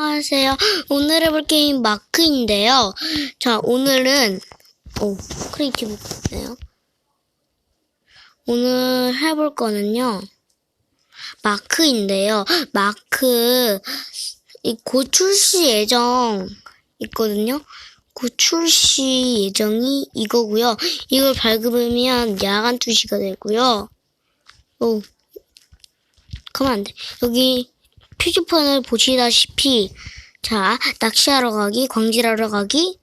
안녕하세요. 오늘 해볼 게임 마크인데요. 자, 오늘은, 오, 크리에이티브 네요. 오늘 해볼 거는요, 마크인데요. 마크, 이곧 출시 예정 있거든요. 곧 출시 예정이 이거고요. 이걸 밟으면 야간 투시가 되고요. 오, 그만 안 돼. 여기 표지판을 보시다시피 자 낚시하러 가기 광질하러 가기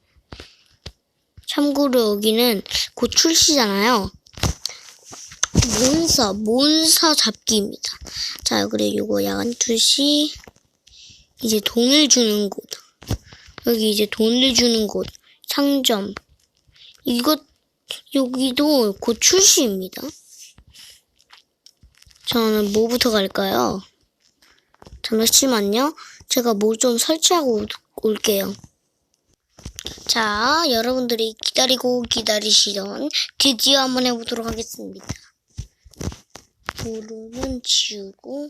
참고로 여기는 곧 출시잖아요. 몬사 몬사 잡기입니다. 자 그리고 요거 야간 투시. 이제 돈을 주는 곳. 여기 이제 돈을 주는 곳. 상점. 이것 여기도 곧 출시입니다. 저는 뭐부터 갈까요? 잠시만요. 제가 뭐 좀 설치하고 올- 올게요. 자, 여러분들이 기다리고 기다리시던 드디어 한번 해보도록 하겠습니다. 도로는 지우고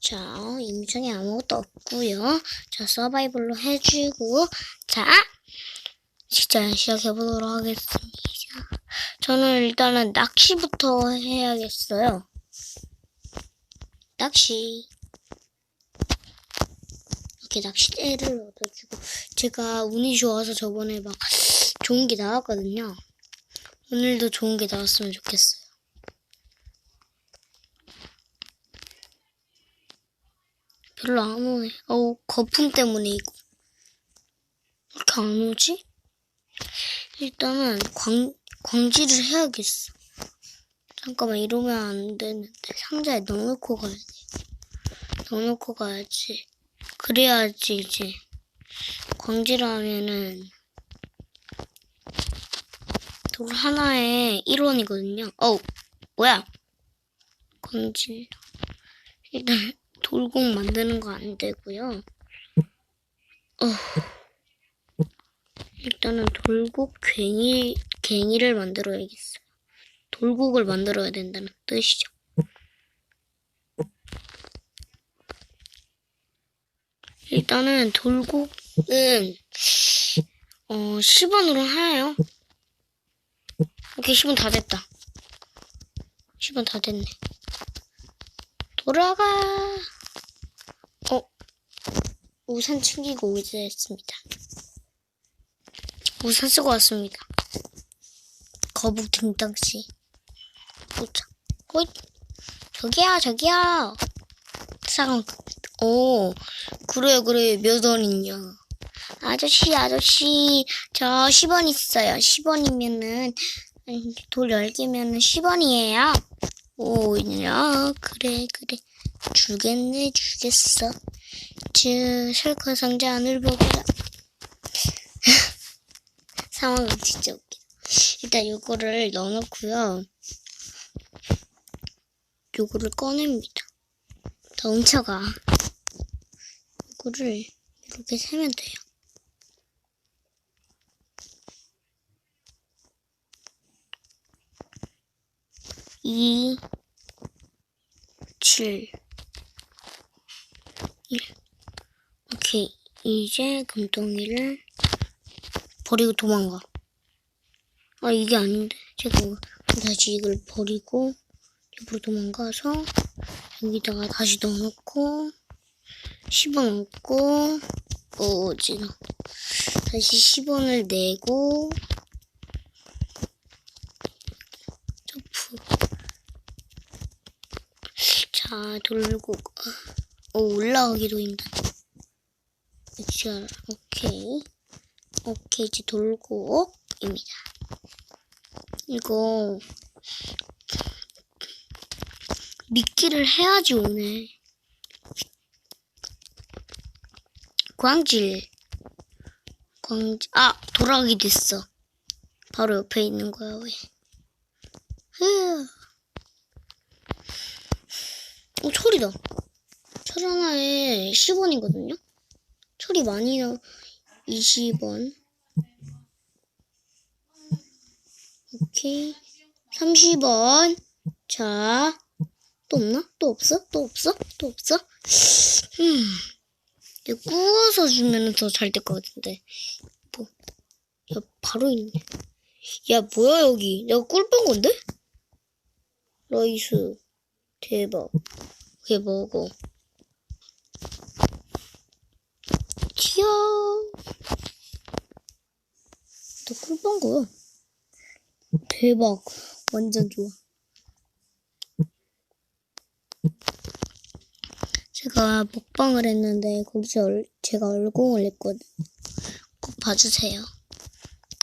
자, 임상에 아무것도 없고요. 자, 서바이벌로 해주고 자, 진짜 시작해보도록 하겠습니다. 저는 일단은 낚시부터 해야겠어요. 낚시. 이렇게 낚싯대를 얻어주고 제가 운이 좋아서 저번에 막 좋은 게 나왔거든요. 오늘도 좋은 게 나왔으면 좋겠어요. 별로 안 오네. 어우 거품 때문에 이거. 왜 이렇게 안 오지? 일단은 광 광질을 해야겠어. 잠깐만 이러면 안 되는데 상자에 넣어놓고 가야 돼. 넣어놓고 가야지. 그래야지 이제 광질하면은 돌 하나에 1원이거든요. 어우 뭐야? 광질 일단 돌공 만드는 거 안 되고요. 어 일단은 돌곡 괭이 괭이를 만들어야겠어요. 돌곡을 만들어야 된다는 뜻이죠. 일단은 돌곡은 어 10원으로 하나요? 오케이 10원 다 됐다. 10원 다 됐네. 돌아가. 어 우산 챙기고 이제 했습니다. 우산 쓰고 왔습니다. 거북 등땅씨. 어이, 저기야, 저기야. 상황. 오, 그래, 그래. 몇 원이냐. 아저씨, 아저씨. 저 10원 있어요. 10원이면은, 돌 10개면은 10원이에요. 오, 야, 그래, 그래. 주겠네, 주겠어. 저, 셜커 상자 안을 보거라. 상황은 진짜 웃겨. 일단 요거를 넣어놓고요. 요거를 꺼냅니다. 더 훔쳐가. 요거를 이렇게 세면 돼요. 이, 칠, 일. 오케이. 이제 금덩이를 버리고 도망가. 아 이게 아닌데 제가 다시 이걸 버리고 옆으로 도망가서 여기다가 다시 넣어놓고 10원 얻고 어 다시 10원을 내고 점프. 자 돌고 어 올라가기도 힘드네 자 오케이. 오케이 이제 돌고입니다. 이거 미끼를 해야지 오네. 광질. 광질. 아 돌아가게 됐어. 바로 옆에 있는 거야 왜? 흐. 어 철이다. 철 하나에 10원이거든요. 철이 많이 나 20원. 오케이. 30원. 자, 또 없나? 또 없어? 또 없어? 또 없어? 음, 구워서 주면 더 잘 될 것 같은데. 뭐, 야, 바로 있네. 야, 뭐야, 여기. 내가 꿀뺀 건데? 라이스. 대박. 그게 먹어. 귀여워. 너 꿀뺀 거야. 대박. 완전 좋아. 제가 먹방을 했는데 거기서 얼- 제가 얼공을 했거든. 꼭 봐주세요.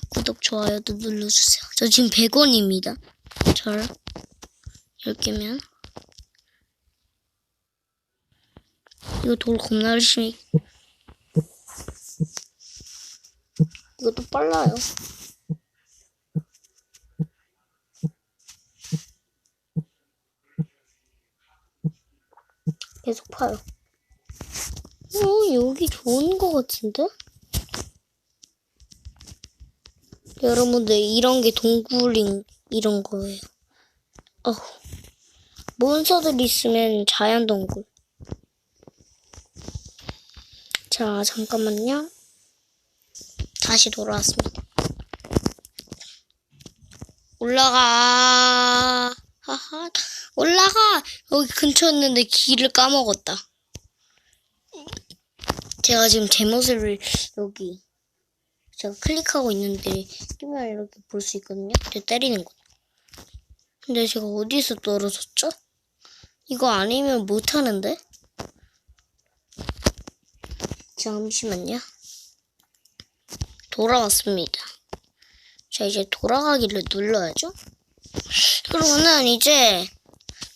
구독, 좋아요도 눌러주세요. 저 지금 100원입니다. 절 10개면 이거 돌 겁나 열심히 이것도 빨라요. 계속 파요. 어, 여기 좋은 거 같은데? 여러분들, 이런 게 동굴인, 이런 거예요. 어, 몬스터들 있으면 자연 동굴. 자, 잠깐만요. 다시 돌아왔습니다. 올라가. 하하. 올라가. 여기 근처였는데 길을 까먹었다. 제가 지금 제 모습을 여기 제가 클릭하고 있는데 끼면 이렇게 볼 수 있거든요. 제 때리는 거. 근데 제가 어디서 떨어졌죠? 이거 아니면 못 하는데? 잠시만요. 돌아왔습니다. 자, 이제 돌아가기를 눌러야죠. 그러면은 이제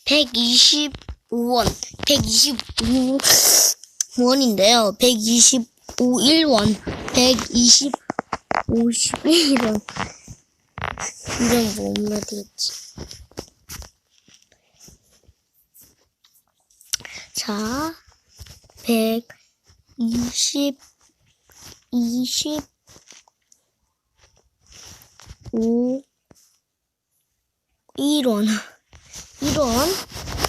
125원, 125원인데요. 125일원, 125일원. 이런 뭐 얼마 되겠지? 자, 120, 20, 5, 1원. 1원.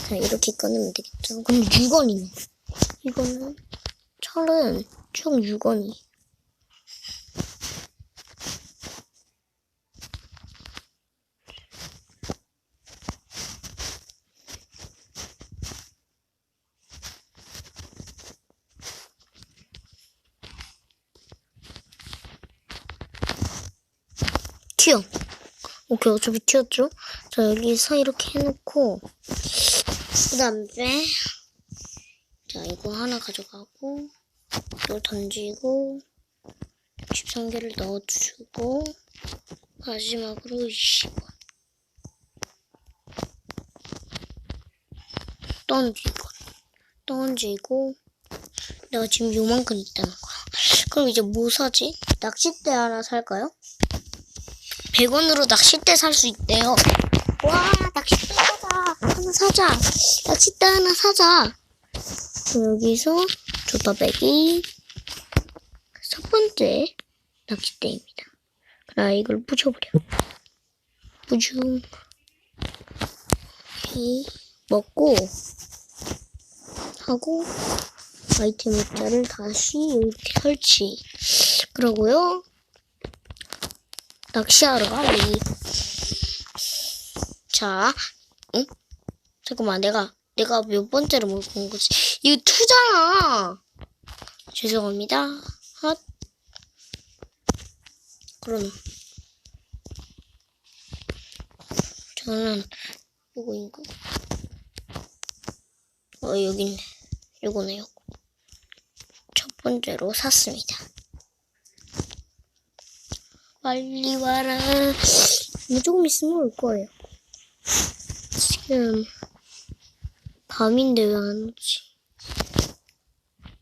자, 이렇게 꺼내면 되겠죠. 근데 6원이네. 이거는, 철은 총 6원이. 튀어. 오케이, 어차피 튀었죠? 자, 여기서 이렇게 해놓고, 그 다음에, 자, 이거 하나 가져가고, 이걸 던지고, 13개를 넣어주고, 마지막으로 20원. 던지고, 던지고, 내가 지금 요만큼 있다는 거야. 그럼 이제 뭐 사지? 낚싯대 하나 살까요? 100원으로 낚싯대 살 수 있대요. 와, 낚싯대 사자. 하나 사자. 낚싯대 하나 사자. 여기서 조다배기 첫 번째 낚싯대입니다. 그럼 이걸 부셔버려. 부줌. 오케이. 먹고 하고 아이템 입자를 다시 이렇게 설치. 그러고요. 낚시하러 가리. 자, 응? 잠깐만, 내가, 내가 몇 번째로 온 거지? 이거 투잖아! 죄송합니다. 핫. 그럼. 저는, 요거인가? 어, 여기 있네. 요거네, 요거. 첫 번째로 샀습니다. 빨리 와라. 뭐 조금 있으면 올 거예요. 지금 밤인데 왜 안 오지?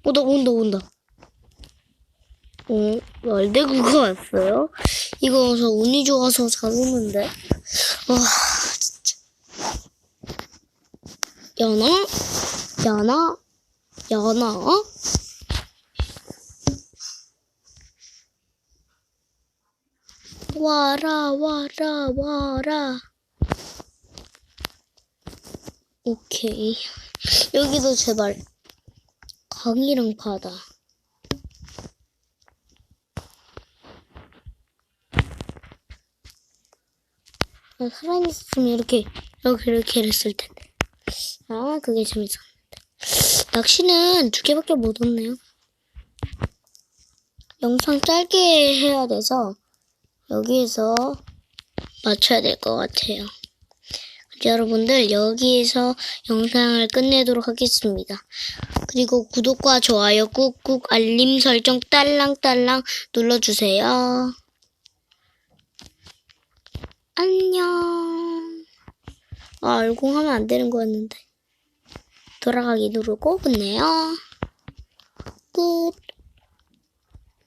어, 나 온다, 온다. 어, 말대구가 왔어요? 이거 저 운이 좋아서 잘 오는데. 와, 진짜. 연아? 연아? 연아? 어? 와라, 와라, 와라. 오케이. 여기도 제발 강이랑 바다. 아, 사람 있으면 이렇게 이렇게 이렇게 했을 텐데. 아 그게 재밌었는데. 낚시는 두 개밖에 못 얻네요. 영상 짧게 해야 돼서 여기에서 맞춰야 될 것 같아요. 여러분들, 여기에서 영상을 끝내도록 하겠습니다. 그리고 구독과 좋아요 꾹꾹 알림 설정 딸랑딸랑 눌러주세요. 안녕. 아, 얼공하면 안 되는 거였는데. 돌아가기 누르고 끝내요. 끝.